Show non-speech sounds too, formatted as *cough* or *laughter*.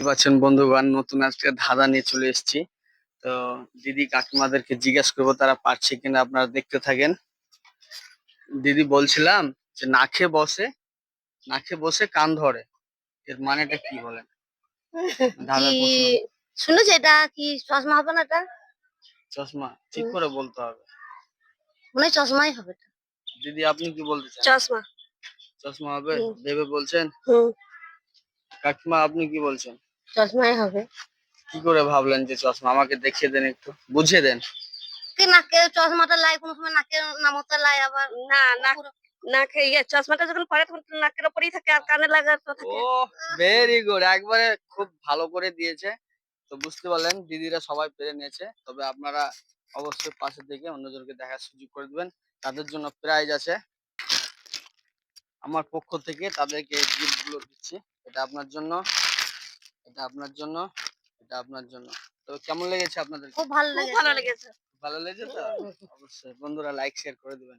দেখতে পাচ্ছেন বন্ধুগণ নতুন আজকে ধাঁধা নিয়ে চলে এসেছি। তো দিদি কাকিমাদেরকে জিজ্ঞেস করব তারা পারছে কিনা আপনারা দেখতে থাকেন। দিদি বলছিলাম যে নাখে বসে নাখে বসে কান ধরে। এর মানেটা কি বলেন। *laughs* শুনেছো এটা? কি চশমা হবে না এটা? চশমা ঠিক করে বলতে হবে। মনে চশমাই হবে দিদি আপনি কি বলতে চান? চশমা। চশমা হবে। ভেবে বলছেন? কাকিমা আপনি কি বলছেন? চশমাই হবে। কি করে ভাবলেন যে চশমা? আমাকে দেখিয়ে দেন একটু। বুঝিয়ে দেন। কি নাকে চশমাটা লাই কোনো সময় নাকে নামতে লাই আবার না না নাকে ইয়ে চশমাটা যখন পরে তখন নাকের উপরেই থাকে আর কানে লাগা তো ও ভেরি গুড একবারে খুব ভালো করে দিয়েছে। তো বুঝতে পারলেন দিদিরা সবাই পেরে নিয়েছে। তবে আপনারা অবশ্যই পাশে থেকে অন্যজনকে দেখার সুযোগ করে দিবেন। তাদের জন্য প্রাইজ আছে। আমার পক্ষ থেকে তাদেরকে গিফটগুলো দিচ্ছি। এটা আপনার জন্য। এটা আপনার জন্য এটা আপনার জন্য। তো কেমন লেগেছে আপনাদের? খুব ভালো খুব ভালো লেগেছে। ভালো লেগেছে তো? অবশ্যই। বন্ধুরা লাইক শেয়ার করে দিবেন।